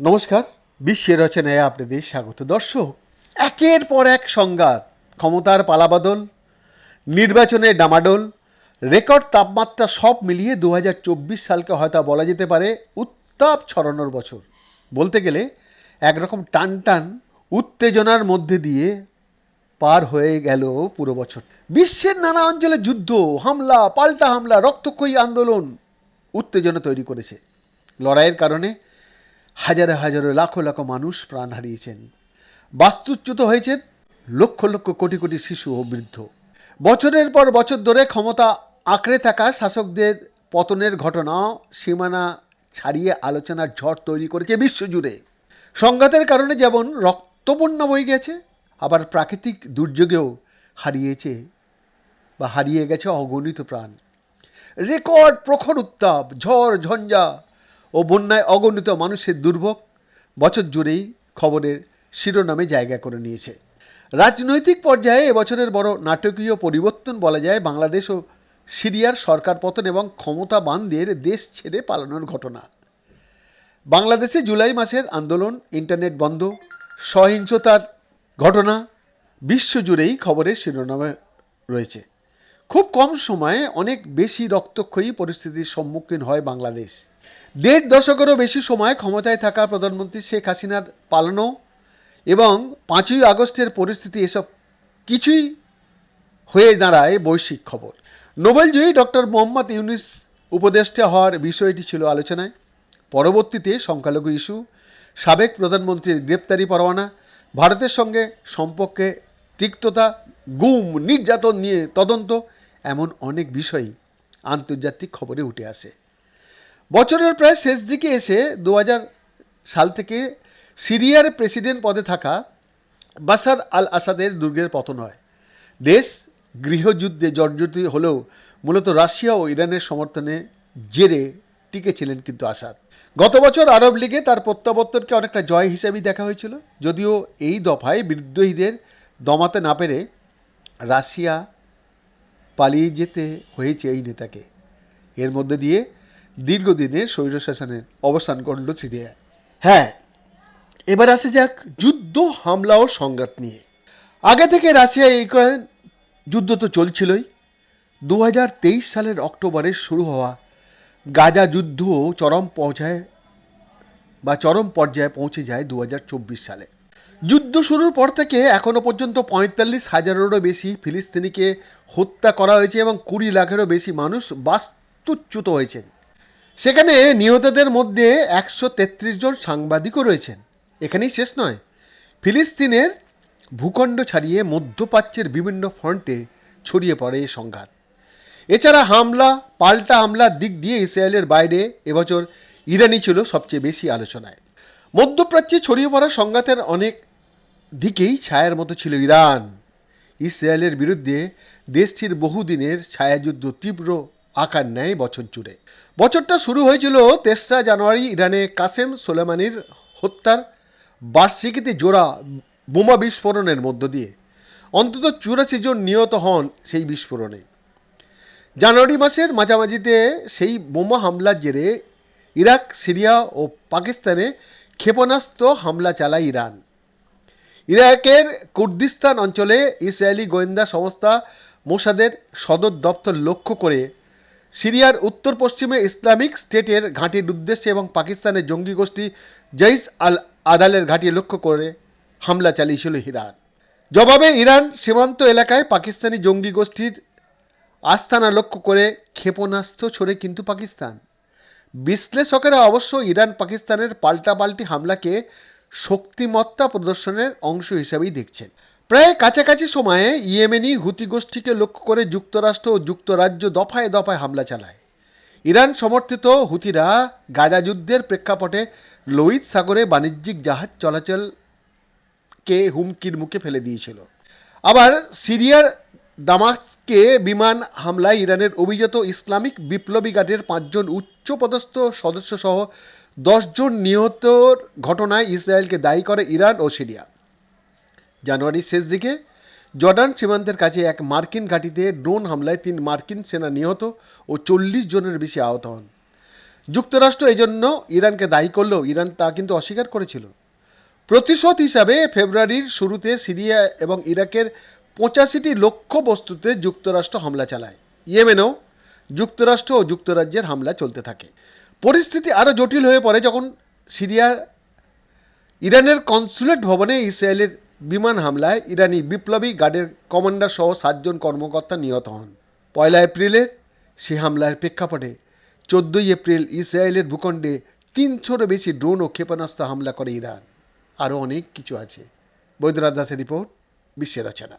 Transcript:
নমস্কার বিশ্বের রচনায় আপনাদের স্বাগত। দর্শক, একের পর এক সংঘাত, ক্ষমতার পালাবদল নির্বাচনের ডামাডোল, রেকর্ড তাপমাত্রা সব মিলিয়ে দু হাজার চব্বিশ সালকে হয়তো বলা যেতে পারে উত্তাপ ছড়ানোর বছর। বলতে গেলে, একরকম টান টান উত্তেজনার মধ্যে দিয়ে পার হয়ে গেল পুরো বছর। বিশ্বের নানা অঞ্চলে যুদ্ধ, হামলা, পাল্টা হামলা, রক্তক্ষয়ী আন্দোলন উত্তেজনা তৈরি করেছে। লড়াইয়ের কারণে হাজারে হাজারো, লাখো লাখো মানুষ প্রাণ হারিয়েছেন। বাস্তুচ্যুত হয়েছেন লক্ষ লক্ষ, কোটি কোটি শিশু ও বৃদ্ধ। বছরের পর বছর ধরে ক্ষমতা আঁকড়ে থাকা শাসকদের পতনের ঘটনা সীমানা ছাড়িয়ে আলোচনার ঝড় তৈরি করেছে বিশ্বজুড়ে। সংঘাতের কারণে যেমন রক্তবন্যা বয়ে গেছে, আবার প্রাকৃতিক দুর্যোগেও হারিয়েছে বা হারিয়ে গেছে অগণিত প্রাণ। রেকর্ড প্রখর উত্তাপ, ঝড়, ঝঞ্ঝা ও বন্যায় অগণিত মানুষের দুর্ভোগ বছর জুড়েই খবরের শিরোনামে জায়গা করে নিয়েছে। রাজনৈতিক পর্যায়ে এবছরের বড় নাটকীয় পরিবর্তন বলা যায় বাংলাদেশ ও সিরিয়ার সরকার পতন এবং ক্ষমতাবানদের দেশ ছেড়ে পালানোর ঘটনা। বাংলাদেশে জুলাই মাসের আন্দোলন ইন্টারনেট বন্ধ, সহিংসতার ঘটনা বিশ্বজুড়েই খবরের শিরোনামে রয়েছে। খুব কম সময়ে অনেক বেশি রক্তক্ষয়ী পরিস্থিতির সম্মুখীন হয় বাংলাদেশ। দেড় দশকেরও বেশি সময় ক্ষমতায় থাকা প্রধানমন্ত্রী শেখ হাসিনার পালানো এবং পাঁচই আগস্টের পরিস্থিতি এসব কিছুই হয়ে দাঁড়ায় বৈশ্বিক খবর। নোবেলজয়ী ডক্টর মোহাম্মদ ইউনিস উপদেষ্টা হওয়ার বিষয়টি ছিল আলোচনায়। পরবর্তীতে সংখ্যালঘু ইস্যু, সাবেক প্রধানমন্ত্রীর গ্রেপ্তারি পরোয়ানা, ভারতের সঙ্গে সম্পর্কে তিক্ততা, গুম, নির্যাতন নিয়ে তদন্ত এমন অনেক বিষয়ই আন্তর্জাতিক খবরে উঠে আসে। বছরের প্রায় শেষ দিকে এসে দু হাজার সাল থেকে সিরিয়ার প্রেসিডেন্ট পদে থাকা বাসার আল আসাদের দুর্গের পতন হয়। দেশ গৃহযুদ্ধে জর্জরিত হলেও মূলত রাশিয়া ও ইরানের সমর্থনে জেরে টিকেছিলেন কিন্তু আসাদ। গত বছর আরব লীগে তার প্রত্যাবর্তনকে অনেকটা জয় হিসেবেই দেখা হয়েছিল। যদিও এই দফায় বিদ্রোহীদের দমাতে না পেরে রাশিয়া পালিয়ে যেতে হয়েছে এই নেতাকে। এর মধ্যে দিয়ে দীর্ঘদিনের স্বৈরশাসনের অবসান ঘটল সিরিয়ায়। হ্যাঁ এবার আসে যাক যুদ্ধ, হামলা ও সংঘাত নিয়ে। আগে থেকে রাশিয়া, ইউক্রেন যুদ্ধ তো চলছিলই। দু হাজার তেইশ সালের অক্টোবরে শুরু হওয়া গাজা যুদ্ধ চরম পৌঁছায় বা চরম পর্যায়ে পৌঁছে যায় দু হাজার চব্বিশ সালে। যুদ্ধ শুরুর পর থেকে এখনও পর্যন্ত পঁয়তাল্লিশ হাজারেরও বেশি ফিলিস্তিনিকে হত্যা করা হয়েছে এবং কুড়ি লাখেরও বেশি মানুষ বাস্তুচ্যুত হয়েছেন। সেখানে নিহতদের মধ্যে একশো তেত্রিশ জন সাংবাদিকও রয়েছেন। এখানেই শেষ নয়, ফিলিস্তিনের ভূখণ্ড ছাড়িয়ে মধ্যপ্রাচ্যের বিভিন্ন ফ্রন্টে ছড়িয়ে পড়ে এই সংঘাত। এছাড়া হামলা, পাল্টা হামলার দিক দিয়ে ইসরায়েলের বাইরে এবছর ইরানি ছিল সবচেয়ে বেশি আলোচনায়। মধ্যপ্রাচ্যে ছড়িয়ে পড়া সংঘাতের অনেক দিকেই ছায়ার মতো ছিল ইরান। ইসরায়েলের বিরুদ্ধে দেশটির বহুদিনের ছায়াযুদ্ধ তীব্র আকার নেয় বছর জুড়ে। বছরটা শুরু হয়েছিল তেসরা জানুয়ারি ইরানে কাসেম সোলেমানির হত্যার বার্ষিকীতে জোড়া বোমা বিস্ফোরণের মধ্য দিয়ে। অন্তত চুরাশি জন নিহত হন সেই বিস্ফোরণে। জানুয়ারি মাসের মাঝামাঝিতে সেই বোমা হামলার জেরে ইরাক, সিরিয়া ও পাকিস্তানে ক্ষেপণাস্ত্র হামলা চালায় ইরান। ইরাকের কুর্দিস্তান অঞ্চলে ইসরায়েলি গোয়েন্দা সংস্থা মোসাদের সদর দপ্তর লক্ষ্য করে সিরিয়ার উত্তর পশ্চিমে ইসলামিক স্টেটের ঘাঁটির উদ্দেশ্যে এবং পাকিস্তানের জঙ্গি গোষ্ঠী জৈস আল আদালের ঘাঁটি লক্ষ্য করে হামলা চালিয়েছিল ইরান। জবাবে ইরান সীমান্ত এলাকায় পাকিস্তানি জঙ্গি গোষ্ঠীর আস্তানা লক্ষ্য করে ক্ষেপণাস্ত্র ছড়ে কিন্তু পাকিস্তান। বিশ্লেষকেরা অবশ্য ইরান পাকিস্তানের পাল্টাপাল্টি হামলাকে শক্তিমত্তা প্রদর্শনের অংশ হিসাবেই দেখছেন। প্রায় কাছাকাছি সময়ে ইয়েমেনি হুতি গোষ্ঠীকে লক্ষ্য করে যুক্তরাষ্ট্র ও যুক্তরাজ্য দফায় দফায় হামলা চালায়। ইরান সমর্থিত হুতিরা গাজা যুদ্ধের প্রেক্ষাপটে লোহিত সাগরে বাণিজ্যিক জাহাজ চলাচলকে হুমকির মুখে ফেলে দিয়েছিল। আবার সিরিয়ার দামাস্কে বিমান হামলায় ইরানের অভিজাত ইসলামিক বিপ্লবী গার্ডের পাঁচজন উচ্চপদস্থ সদস্য সহ দশজন নিহতর ঘটনায় ইসরায়েলকে দায়ী করে ইরান ও সিরিয়া। জানুয়ারির শেষ দিকে জর্ডান সীমান্তের কাছে এক মার্কিন ঘাঁটিতে ড্রোন হামলায় তিন মার্কিন সেনা নিহত ও চল্লিশ জনের বেশি আহত হন। যুক্তরাষ্ট্র এজন্য ইরানকে দায়ী করলেও ইরান তা কিন্তু অস্বীকার করেছিল। প্রতিশোধ হিসাবে ফেব্রুয়ারির শুরুতে সিরিয়া এবং ইরাকের পঁচাশিটি লক্ষ্য বস্তুতে যুক্তরাষ্ট্র হামলা চালায়। ইয়েমেনেও যুক্তরাষ্ট্র ও যুক্তরাজ্যের হামলা চলতে থাকে। পরিস্থিতি আরও জটিল হয়ে পড়ে যখন সিরিয়া ইরানের কনসুলেট ভবনে ইসরায়েলের বিমান হামলায় ইরানি বিপ্লবী গার্ডের কমান্ডার সহ সাতজন কর্মকর্তা নিহত হন। পয়লা এপ্রিলের সে হামলার প্রেক্ষাপটে চোদ্দই এপ্রিল ইসরায়েলের ভূখণ্ডে তিনশোরও বেশি ড্রোন ও ক্ষেপণাস্ত্র হামলা করে ইরান। আরও অনেক কিছু আছে। বৈদ্যনাথ দাসের রিপোর্ট, বিশ্বের রচনা।